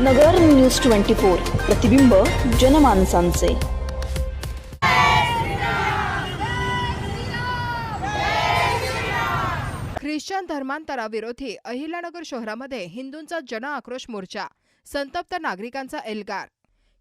नगर news twenty four प्रतिबिंब जनमानसांचे. Christian धर्मांतराविरोधी Ahilyanagar शहरामध्ये हिंदूंचा जन आक्रोश मोर्चा संतप्त नागरिकांचा एल्गार.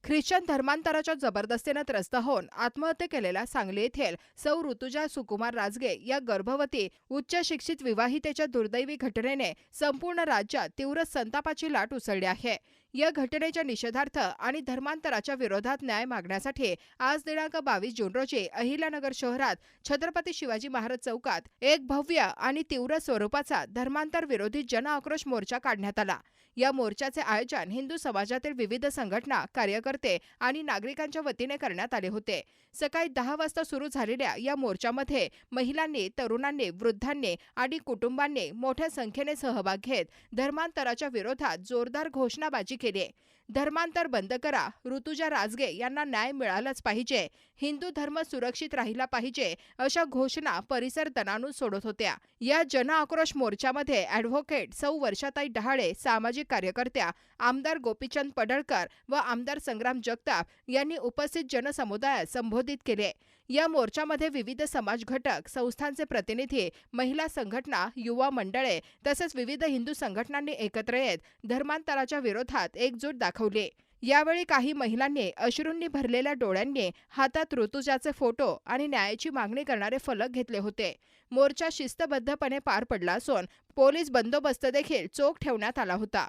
ख्रिश्चन धर्मांतराच्या जबरदस्तीनं त्रस्त होऊन आत्महत्या केलेल्या सांगली येथील सौ ऋतुजा सुकुमार राजगे या गर्भवती उच्च शिक्षित विवाहितेच्या दुर्दैवी घटनेने संपूर्ण राज्यात तीव्र संतापाची लाट उसळली आहे. या घटनेच्या निषेधार्थ आणि धर्मांतराच्या विरोधात न्याय मागण्यासाठी आज दिनांक बावीस जून रोजी अहिल्यानगर शहरात छत्रपती शिवाजी महाराज चौकात एक भव्य आणि तीव्र स्वरूपाचा धर्मांतर विरोधी जन आक्रोश मोर्चा काढण्यात आला. या मोर्चाचे आयोजन हिंदू समाजातील विविध संघटना कार्यकर्ते आणि नागरिकांच्या वतीने करण्यात आले होते. सकाळी दहा वाजता सुरू झालेल्या या मोर्चामध्ये महिलांनी तरुणांनी वृद्धांनी आणि कुटुंबांनी मोठ्या संख्येने सहभाग घेत धर्मांतराच्या विरोधात जोरदार घोषणाबाजी केली धर्मांतर बंद करा. ऋतुजा राजगे यांना न्याय मिळालाच पाहिजे. हिंदू धर्म सुरक्षित राहिला पाहिजे अशा घोषणा परिसर दणानून सोडत होत्या. या जन आक्रोश मोर्चामध्ये ॲडव्होकेट सौ वर्षाताई डहाळे सामाजिक कार्यकर्त्या आमदार गोपीचंद पडळकर व आमदार संग्राम जगताप यांनी उपस्थित जनसमुदायात संबोधित केले. या मोर्चामध्ये विविध समाज घटक संस्थांचे प्रतिनिधी महिला संघटना युवा मंडळे तसेच विविध हिंदू संघटनांनी एकत्र येत धर्मांतराच्या विरोधात एकजूट दाखवले. यावेळी काही महिलांनी अश्रूंनी भरलेल्या डोळ्यांनी हातात ऋतुजाचे फोटो आणि न्यायाची मागणी करणारे फलक घेतले होते. मोर्चा शिस्तबद्धपणे पार पडला असून पोलीस बंदोबस्त देखील चोख ठेवण्यात आला होता.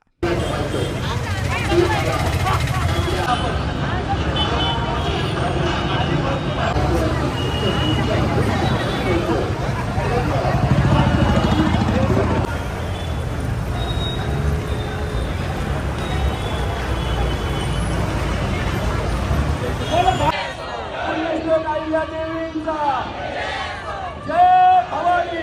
कालिया देवींचा जय भवानी.